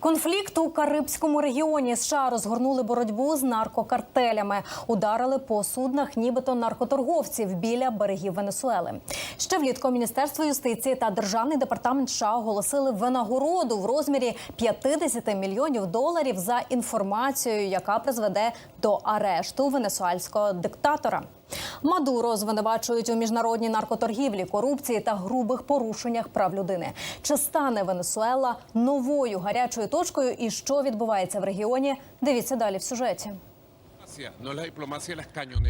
Конфлікт у Карибському регіоні США розгорнули боротьбу з наркокартелями, ударили по суднах, нібито наркоторговців біля берегів Венесуели. Ще влітку Міністерство юстиції та Державний департамент США оголосили винагороду в розмірі 50 мільйонів доларів за інформацію, яка призведе до арешту венесуальського диктатора. Мадуро звинувачують у міжнародній наркоторгівлі, корупції та грубих порушеннях прав людини. Чи стане Венесуела новою гарячою точкою і що відбувається в регіоні? Дивіться далі в сюжеті.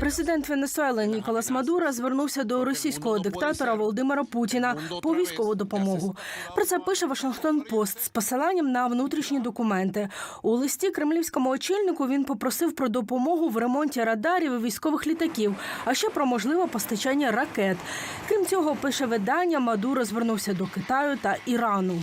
Президент Венесуели Ніколас Мадуро звернувся до російського диктатора Володимира Путіна по військову допомогу. Про це пише Вашингтон Пост з посиланням на внутрішні документи. У листі кремлівському очільнику він попросив про допомогу в ремонті радарів і військових літаків, а ще про можливе постачання ракет. Крім цього, пише видання, Мадуро звернувся до Китаю та Ірану.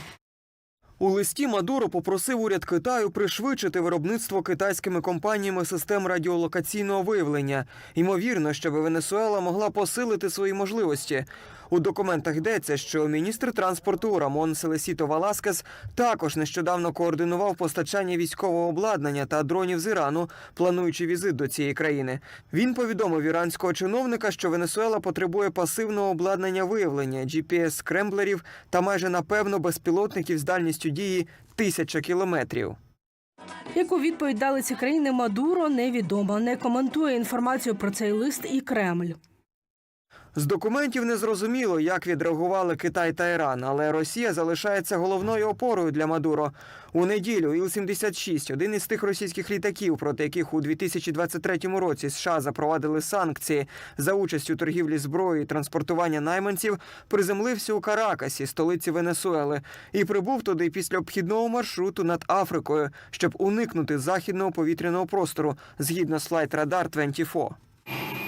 У листі Мадуро попросив уряд Китаю пришвидшити виробництво китайськими компаніями систем радіолокаційного виявлення. Ймовірно, щоб Венесуела могла посилити свої можливості. У документах йдеться, що міністр транспорту Рамон Селесіто Валаскес також нещодавно координував постачання військового обладнання та дронів з Ірану, плануючи візит до цієї країни. Він повідомив іранського чиновника, що Венесуела потребує пасивного обладнання виявлення, GPS-скремблерів та майже напевно безпілотників з дальністю дії тисяча кілометрів. Яку відповідь дали ці країни Мадуро, невідомо. Не коментує інформацію про цей лист і Кремль. З документів не зрозуміло, як відреагували Китай та Іран, але Росія залишається головною опорою для Мадуро. У неділю Іл-76, один із тих російських літаків, проти яких у 2023 році США запровадили санкції за участь у торгівлі зброєю і транспортування найманців, приземлився у Каракасі, столиці Венесуели, і прибув туди після обхідного маршруту над Африкою, щоб уникнути західного повітряного простору, згідно Flight Radar 24.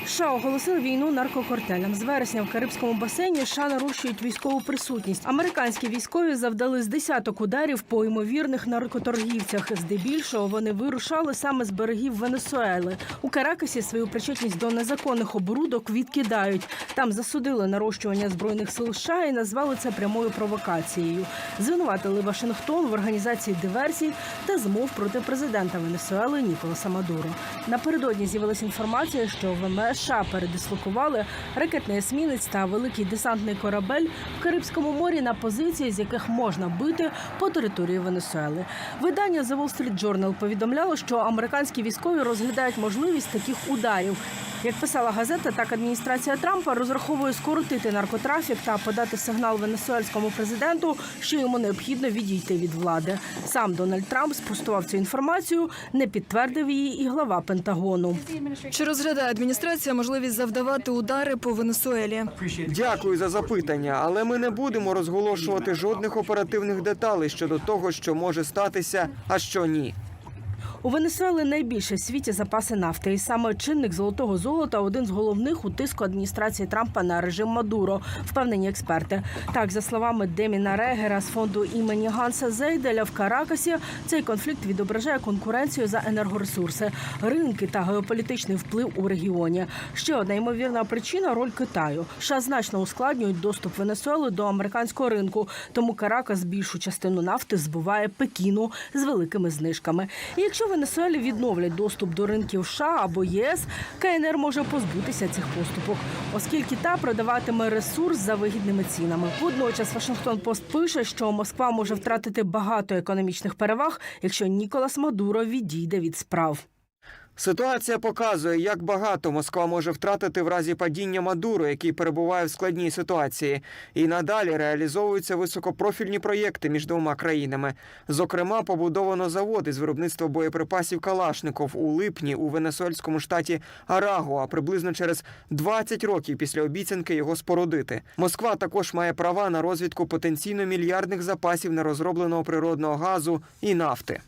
США оголосили війну наркокартелям. З вересня в Карибському басейні США нарощують військову присутність. Американські військові завдали з десяток ударів по ймовірних наркоторгівцях. Здебільшого вони вирушали саме з берегів Венесуели. У Каракасі свою причетність до незаконних оборудок відкидають. Там засудили нарощування збройних сил США і назвали це прямою провокацією. Звинуватили Вашингтон в організації диверсій та змов проти президента Венесуели Ніколаса Мадуро. Напередодні з'явилася інформація, що ВМС США передислокували ракетний есмінець та великий десантний корабель в Карибському морі на позиції, з яких можна бити по території Венесуели. Видання The Wall Street Journal повідомляло, що американські військові розглядають можливість таких ударів. Як писала газета, так адміністрація Трампа розраховує скоротити наркотрафік та подати сигнал венесуельському президенту, що йому необхідно відійти від влади. Сам Дональд Трамп спростував цю інформацію, не підтвердив її і глава Пентагону. Чи розглядає адміністрація можливість завдавати удари по Венесуелі? Дякую за запитання, але ми не будемо розголошувати жодних оперативних деталей щодо того, що може статися, а що ні. У Венесуели найбільше в світі запаси нафти, і саме чинник золотого золота один з головних у тиску адміністрації Трампа на режим Мадуро, впевнені експерти. Так, за словами Деміна Регера з фонду імені Ганса Зейделя в Каракасі, цей конфлікт відображає конкуренцію за енергоресурси, ринки та геополітичний вплив у регіоні. Ще одна ймовірна причина роль Китаю. США значно ускладнюють доступ Венесуели до американського ринку, тому Каракас більшу частину нафти збуває Пекіну з великими знижками. І якщо Венесуелі відновлять доступ до ринків США або ЄС, КНР може позбутися цих поступок, оскільки та продаватиме ресурс за вигідними цінами. Водночас Вашингтон Пост пише, що Москва може втратити багато економічних переваг, якщо Ніколас Мадуро відійде від справ. Ситуація показує, як багато Москва може втратити в разі падіння Мадуро, який перебуває в складній ситуації, і надалі реалізовуються високопрофільні проєкти між двома країнами. Зокрема, побудовано заводи з виробництва боєприпасів Калашников у липні у венесуельському штаті Арагуа, приблизно через 20 років після обіцянки його спорудити. Москва також має права на розвідку потенційно мільярдних запасів нерозробленого природного газу і нафти.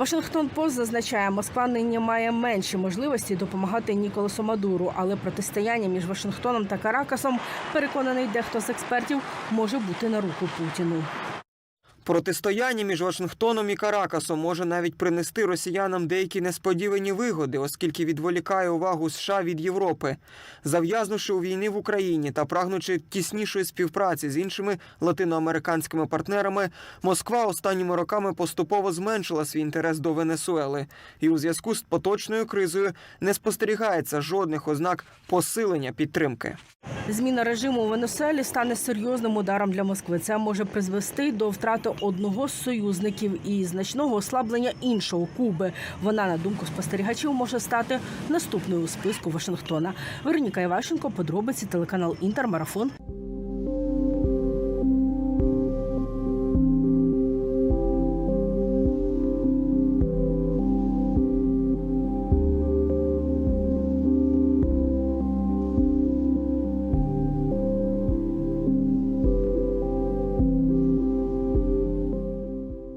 Вашингтон Пост зазначає, Москва нині має менші можливості допомагати Ніколасу Мадуру, але протистояння між Вашингтоном та Каракасом, переконаний дехто з експертів, може бути на руку Путіну. Протистояння між Вашингтоном і Каракасом може навіть принести росіянам деякі несподівані вигоди, оскільки відволікає увагу США від Європи, зав'язнувши у війни в Україні та прагнучи тіснішої співпраці з іншими латиноамериканськими партнерами, Москва останніми роками поступово зменшила свій інтерес до Венесуели, і у зв'язку з поточною кризою не спостерігається жодних ознак посилення підтримки. Зміна режиму у Венесуелі стане серйозним ударом для Москви. Це може призвести до втрати одного з союзників і значного ослаблення іншого Куби. Вона, на думку спостерігачів, може стати наступною у списку Вашингтона. Вероніка Івашенко, подробиці телеканал Інтермарафон.